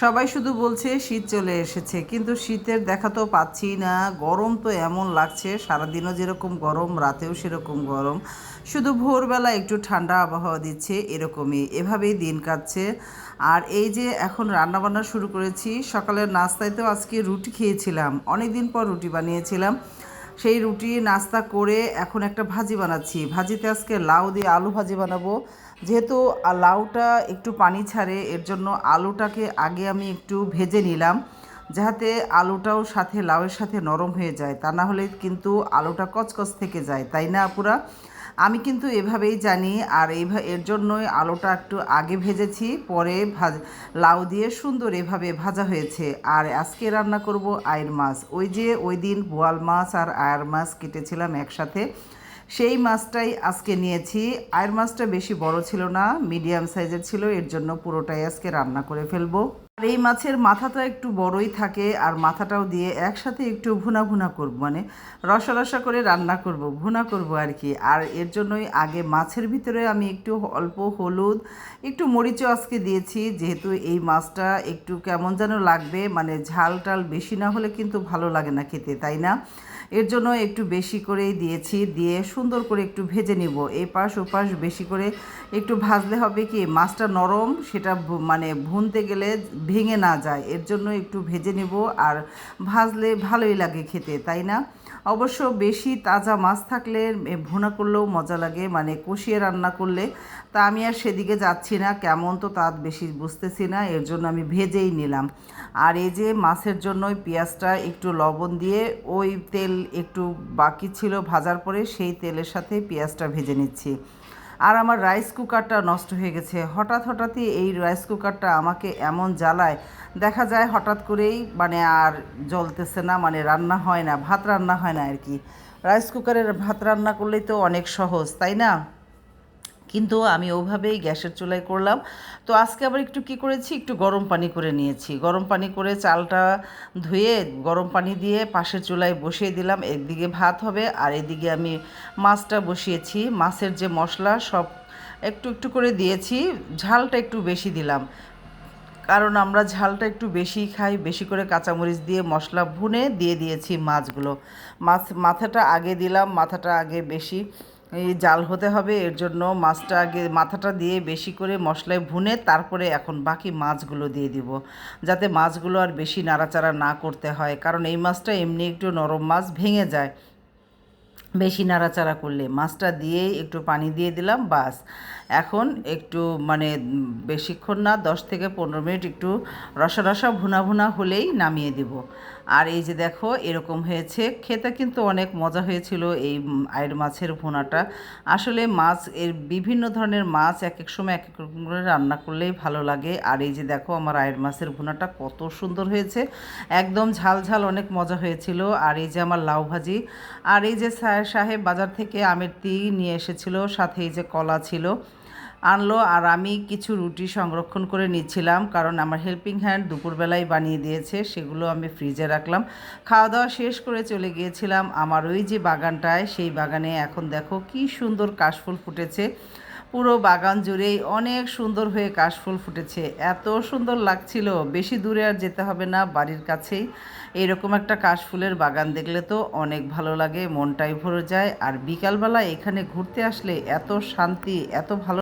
সবাই শুধু বলছে, শীত চলে এসেছে। কিন্তু শীতের দেখা তো পাচ্ছি না। গরম তো এমন লাগছে, সারাদিনও যেরকম গরম, রাতেও সেরকম গরম। শুধু ভোরবেলা একটু ঠান্ডা আবহাওয়া দিচ্ছে, এরকমই। এভাবেই দিন কাটছে। আর এই যে এখন রান্নাবান্না শুরু করেছি, সকালের নাস্তায় তো আজকে রুটি খেয়েছিলাম। অনেক দিন পর রুটি বানিয়েছিলাম। সেই রুটি, নাস্তা করে এখন একটা ভাজি বানাচ্ছি। ভাজিতে আজকে লাউ দিয়ে আলু ভাজি বানাবো। যেহেতু লাউটা একটু পানি ছাড়ে, এর জন্য আলুটাকে আগে আমি একটু ভেজে নিলাম, যাহাতে আলুটাও সাথে, লাউয়ের সাথে নরম হয়ে যায়। তা না হলে কিন্তু আলুটা কচকচ থেকে যায়, তাই না আপুরা? আমি কিন্তু এভাবেই জানি, আর এই এর জন্যই আলুটা একটু আগে ভেজেছি, পরে ভাজ, লাউ দিয়ে সুন্দর এভাবে ভাজা হয়েছে। আর আজকে রান্না করব আয়ের মাছ। ওই যে ওই দিন বোয়াল মাছ আর আয়ের মাছ কেটেছিলাম একসাথে। সেই মাছটাই আজকে নিয়েছি। আয়ের মাছটা বেশি বড় ছিল না, মিডিয়াম সাইজের ছিল, এর জন্য পুরোটাই আজকে রান্না করে ফেলব। আর এই মাছের মাথাটা একটু বড়ই থাকে, আর মাথাটাও দিয়ে একসাথে একটু ভুনা ভুনা করব মানে রসা রসা করে রান্না করব, ভুনা করব আর কি। আর এর জন্যই আগে মাছের ভিতরে আমি একটু অল্প হলুদ, একটু মরিচও আজকে দিয়েছি, যেহেতু এই মাছটা একটু কেমন যেন লাগবে মানে ঝাল টাল বেশি না হলে কিন্তু ভালো লাগে না খেতে, তাই না? এর জন্য একটু বেশি করেই দিয়েছি, দিয়ে সুন্দর করে একটু ভেজে নিব। এই পাশ ও পাশ বেশি করে একটু ভাজলে হবে কি, মাছটা নরম, সেটা মানে ভুনতে গেলে ভেঙে না যায়। এর জন্য একটু ভেজে নিব আর ভাজলে ভালোই লাগে খেতে, তাই না? অবশ্য বেশি তাজা মাছ থাকলে ভুনা করলেও মজা লাগে মানে কষিয়ে রান্না করলে। তা আমি আর সেদিকে যাচ্ছি না, কেমন তো তা বেশি বুঝতেছি না, এর জন্য আমি ভেজেই নিলাম। আর এই যে মাছের জন্য পেঁয়াজটা একটু লবণ দিয়ে ওই তেল একটু বাকি ছিল ভাজার পরে সেই তেলের সাথে পেঁয়াজটা ভেজে নিচ্ছি। আর আমার রাইস কুকারটা নষ্ট হয়ে গেছে। হঠাৎ হঠাৎই এই রাইস কুকারটা আমাকে এমন জ্বালায়, দেখা যায় হঠাৎ করেই মানে আর জ্বলতেছে না মানে রান্না হয় না, ভাত রান্না হয় না আর কি। রাইস কুকারের ভাত রান্না করলেই তো অনেক সহজ, তাই না? কিন্তু আমি ওভাবেই গ্যাসের চুলায় করলাম। তো আজকে আবার একটু কি করেছি? একটু গরম পানি করে নিয়েছি। গরম পানি করে চালটা ধুয়ে গরম পানি দিয়ে পাশের চুলায় বসিয়ে দিলাম। একদিকে ভাত হবে আর এদিকে আমি মাছটা বসিয়েছি। মাছের যে মশলা সব একটু একটু করে দিয়েছি। ঝালটা একটু বেশি দিলাম। কারণ আমরা ঝালটা একটু বেশি খাই, বেশি করে কাঁচামরিচ দিয়ে মশলা ভুনে দিয়ে দিয়েছি মাছগুলো। মাছ, মাথাটা আগে দিলাম, মাথাটা আগে বেশি। এই জাল হতে হবে, এর জন্য মাছটা আগে মাথাটা দিয়ে বেশি করে মশলায় ভুনে তারপরে এখন বাকি মাছগুলো দিয়ে দিব, যাতে মাছগুলো আর বেশি নাড়াচাড়া না করতে হয়, কারণ এই মাছটা এমনি একটু নরম মাছ ভেঙে যায়। বেশি নাড়াচাড়া করলে মাছটা দিয়ে একটু পানি দিয়ে দিলাম, বাস। এখন একটু মানে বেশিক্ষণ না, দশ থেকে পনেরো মিনিট একটু রসা রসা ভুনা ভুনা হলেই নামিয়ে দিব। আর এই যে দেখো, এরকম হয়েছে। খেতে কিন্তু অনেক মজা হয়েছিল এই আয়ের মাছের ভুনাটা। আসলে মাছ, এর বিভিন্ন ধরনের মাছ এক এক সময় এক এক রকম করে রান্না করলেই ভালো লাগে। আর এই যে দেখো, আমার আয়ের মাছের ভুনাটা কত সুন্দর হয়েছে। একদম ঝাল ঝাল অনেক মজা হয়েছিল। আর এই যে আমার লাউ ভাজি, আর এই যে সাহেব সাহেব বাজার থেকে আমের তি নিয়ে এসেছিল, সাথে এই যে কলা ছিল। আনলো আর আমি কিছু রুটি সংরক্ষণ করে নিচ্ছিলাম কারণ আমার হেল্পিং হ্যান্ড দুপুরবেলায় বানিয়ে দিয়েছে, সেগুলো আমি ফ্রিজে রাখলাম। খাওয়া দাওয়া শেষ করে চলে গিয়েছিলাম আমার ওই যে বাগানটায়, সেই বাগানে। এখন দেখো কি সুন্দর কাশফুল ফুটেছে। পুরো বাগান জুড়েই অনেক সুন্দর হয়ে কাশফুল ফুটেছে। এত সুন্দর লাগছিল, বেশি দূরে আর যেতে হবে না, বাড়ির কাছেই। এরকম একটা কাশফুলের বাগান দেখলে তো অনেক ভালো লাগে, মনটাই ভরে যায়। আর বিকালবেলা এখানে ঘুরতে আসলে এত শান্তি, এত ভালো